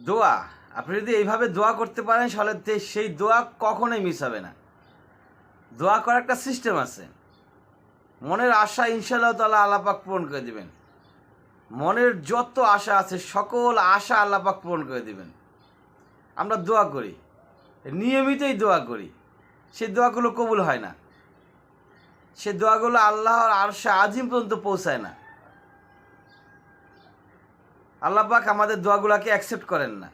দোয়া। আপনি যদি এইভাবে দোয়া করতে পারেন, তাহলে সেই দোয়া কখনোই মিস হবে না। দোয়া করার একটা সিস্টেম আছে। মনের আশা ইনশাল্লাহ তালা আল্লাপাক পূরণ করে দিবেন। মনের যত আশা আছে, সকল আশা আল্লাপাক পূরণ করে দিবেন। আমরা দোয়া করি। নিয়মিতই দোয়া করি। সেই দোয়াগুলো কবুল হয় না। সে দোয়াগুলো আল্লাহর আরশে আজিম পর্যন্ত পৌঁছায় না। আল্লাহ পাক আমাদের দোয়াগুলোকে অ্যাকসেপ্ট করেন না।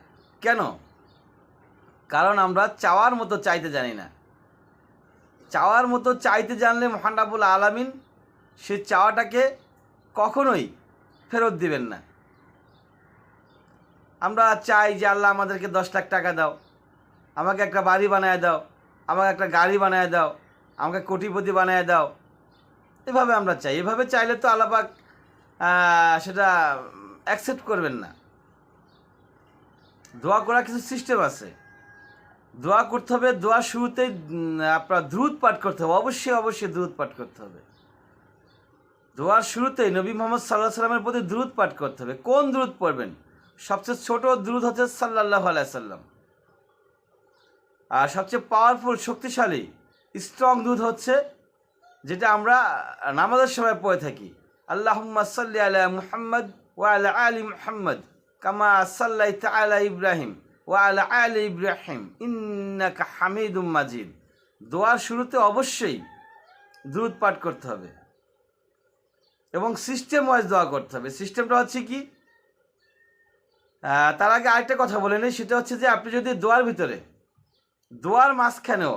কেন? কারণ আমরা চাওয়ার মতো চাইতে জানি না। চাওয়ার মতো চাইতে জানলে মহানাবুল আলামিন সে চাওয়াটাকে কখনোই ফেরত দিবেন না। আমরা চাই যে আল্লাহ আমাদেরকে দশ লাখ টাকা দাও, আমাকে একটা বাড়ি বানায় দাও, আমাকে একটা গাড়ি বানায় দাও, আমাকে কোটিপতি বানায় দাও। এভাবে আমরা চাই। এভাবে চাইলে তো আল্লাপাক সেটা অ্যাকসেপ্ট করবেন না। দোয়া করার কিছু সিস্টেম আছে। দোয়া করতে হবে দোয়া শুরুতেই উম, আপনার দ্রুত পাঠ করতে হবে অবশ্যই অবশ্যই দ্রুত পাঠ করতে হবে। দোয়ার শুরুতেই নবী মোহাম্মদ সাল্লাহ সাল্লামের প্রতি দ্রুত পাঠ করতে হবে। কোন দ্রুত পড়বেন? সবচেয়ে ছোট দ্রুত হচ্ছে সাল্লাহ আলাইসাল্লাম আর সবচেয়ে পাওয়ারফুল শক্তিশালী স্ট্রং দুধ হচ্ছে যেটা আমরা নামাজের সময় পড়ে থাকি। আল্লাহুম্মা সাল্লি আলা মুহাম্মদ ওয়া আলা মুহাম্মদ, কামা সাল্লাইতা আলা ইব্রাহিম, ওয়া আলা ইব্রাহিম, ইন্নাকা হামিদুম মাজিদ। দোয়ার শুরুতে অবশ্যই দ্রুত পাঠ করতে হবে এবং সিস্টেম ওয়াইজ দোয়া করতে হবে। সিস্টেমটা হচ্ছে কি? তার আগে আরেকটা কথা বলে নিই, সেটা হচ্ছে যে আপনি যদি দোয়ার ভিতরে, দোয়ার মাঝখানেও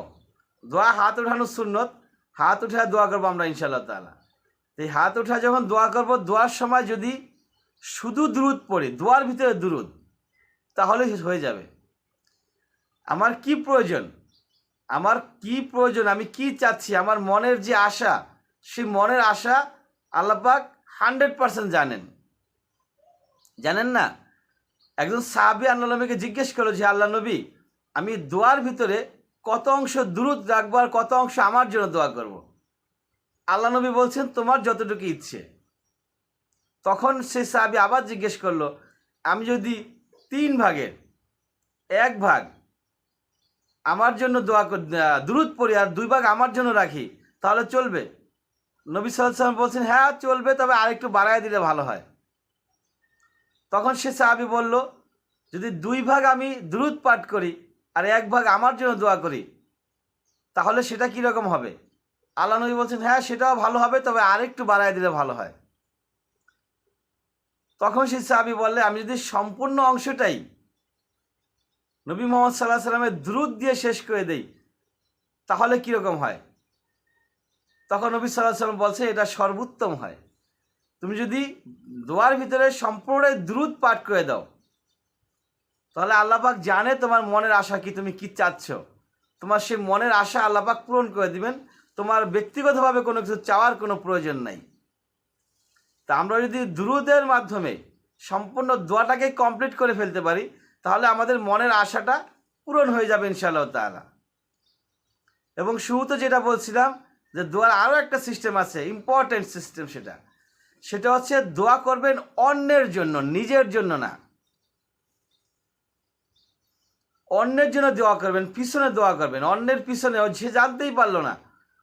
দোয়া হাত উঠানো সুন্নত, হাত উঠে দোয়া করব আমরা ইনশাল্লাহ তালা এই হাত উঠা যখন দোয়া করব, দোয়ার সময় যদি শুধু দুরুদ পড়ি, দোয়ার ভিতরে দুরুদ, তাহলে হয়ে যাবে। আমার কি প্রয়োজন? আমার কি প্রয়োজন? আমি কি চাচ্ছি? আমার মনের যে আশা, সেই মনের আশা আল্লাপাক হান্ড্রেড পার্সেন্ট জানেন। জানেন না? একজন সাহাবি আল্লাহ নবীকে জিজ্ঞেস করল যে, আল্লাহ নবী, আমি দোয়ার ভিতরে কত অংশ দূরত রাখব আর কত অংশ আমার জন্য দোয়া করব। আল্লাহ নবী বলছেন, তোমার যতটুকু ইচ্ছে। তখন সে সাহাবি আবার জিজ্ঞেস করল, আমি যদি তিন ভাগের এক ভাগ আমার জন্য দোয়া দূরত পড়ি আর দুই ভাগ আমার জন্য রাখি, তাহলে চলবে? নবী সাল্লাম বলছেন হ্যাঁ চলবে, তবে আরেকটু বাড়ায় দিলে ভালো হয়। তখন সে সাহাবি বলল, যদি দুই ভাগ আমি দ্রুত পাঠ করি আর এক ভাগ আমার জন্য দোয়া করি, তাহলে সেটা কীরকম হবে? আল্লাহ নবী বলছেন হ্যাঁ সেটাও ভালো হবে, তবে আরেকটু বাড়ায় দিলে ভালো হয়। তখন সেই সাহাবি বললে, আমি যদি সম্পূর্ণ অংশটাই নবী মোহাম্মদ সাল্লাহ সাল্লামের দ্রুত দিয়ে শেষ করে দেই, তাহলে কীরকম হয়? তখন নবী সাল্লাহ সাল্লাম বলছে, এটা সর্বোত্তম হয়। তুমি যদি দোয়ার ভিতরে সম্পূর্ণ দ্রুত পাঠ করে দাও, তাহলে আল্লাপাক জানে তোমার মনের আশা কি, তুমি কি চাচ্ছ। তোমার সেই মনের আশা আল্লাপাক পূরণ করে দিবেন। তোমার ব্যক্তিগতভাবে কোনো কিছু চাওয়ার কোনো প্রয়োজন নাই। তা আমরা যদি দ্রুতের মাধ্যমে সম্পূর্ণ দোয়াটাকে কমপ্লিট করে ফেলতে পারি, তাহলে আমাদের মনের আশাটা পূরণ হয়ে যাবে ইনশাআল্লাহ তাআলা। এবং শুরুতে যেটা বলছিলাম যে দোয়ার আরও একটা সিস্টেম আছে ইম্পর্টেন্ট সিস্টেম সেটা। সেটা হচ্ছে দোয়া করবেন অন্যের জন্য, নিজের জন্য না। অন্যের জন্য দোয়া করবেন, পিছনে দোয়া করবেন। অন্যের পিছনে ও সে জানতেই পারল না,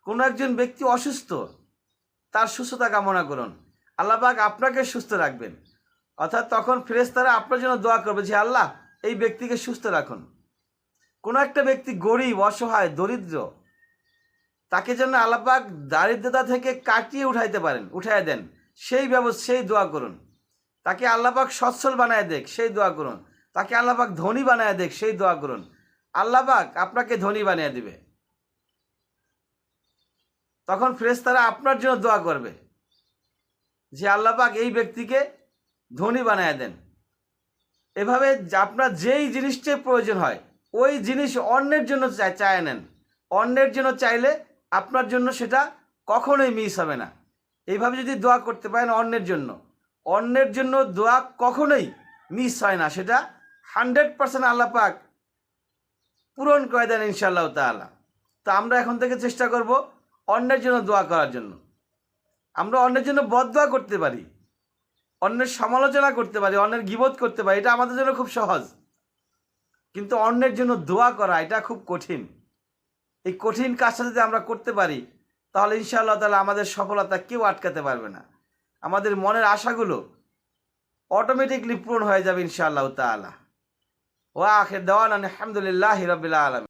কোনো একজন ব্যক্তি অসুস্থ, তার সুস্থতা কামনা করুন। আল্লাহবাক আপনাকে সুস্থ রাখবেন। অর্থাৎ তখন ফেরেস্তারা আপনার জন্য দোয়া করবে যে, আল্লাহ, এই ব্যক্তিকে সুস্থ রাখুন। কোনো একটা ব্যক্তি গরিব, অসহায়, দরিদ্র, তাকে যেন আল্লাপাক দারিদ্রতা থেকে কাটিয়ে উঠাইতে পারেন উঠাই দেন, সেই ব্যবস্থা, সেই দোয়া করুন। তাকে আল্লাপাক সচ্ছল বানায় দেখ, সেই দোয়া করুন। তাকে আল্লাপাক ধনী বানায় দেখ, সেই দোয়া করুন। আল্লাপাক আপনাকে ধনী বানিয়ে দিবে। তখন ফ্রেশ ফ্রেস্তারা আপনার জন্য দোয়া করবে। যে আল্লাপাক এই ব্যক্তিকে ধনী বানায় দেন। এভাবে আপনার যেই জিনিসটাই প্রয়োজন হয়, ওই জিনিস অন্যের জন্য চায় নেন। অন্যের জন্য চাইলে আপনার জন্য সেটা কখনোই মিস হবে না। এইভাবে যদি দোয়া করতে পারেন অন্যের জন্য অন্যের জন্য দোয়া কখনোই মিস হয় না। সেটা হান্ড্রেড পার্সেন্ট আল্লাহ পাক পূরণ করে দেন ইনশাআল্লাহ তাআলা। তো আমরা এখন থেকে চেষ্টা করব অন্যের জন্য দোয়া করার জন্য। আমরা অন্যের জন্য বদদোয়া করতে পারি, অন্যের সমালোচনা করতে পারি, অন্যের গিবোধ করতে পারি, এটা আমাদের জন্য খুব সহজ। কিন্তু অন্যের জন্য দোয়া করা, এটা খুব কঠিন। এই কঠিন কাজটা যদি আমরা করতে পারি, তাহলে ইনশাআল্লাহ তাহলে আমাদের সফলতা কেউ আটকাতে পারবে না। আমাদের মনের আশাগুলো অটোমেটিকলি পূরণ হয়ে যাবে ইনশাআল্লাহ তাআলা। ওয়া আখির দাওয়ানা আলহামদুলিল্লাহি রাব্বিল আলামিন।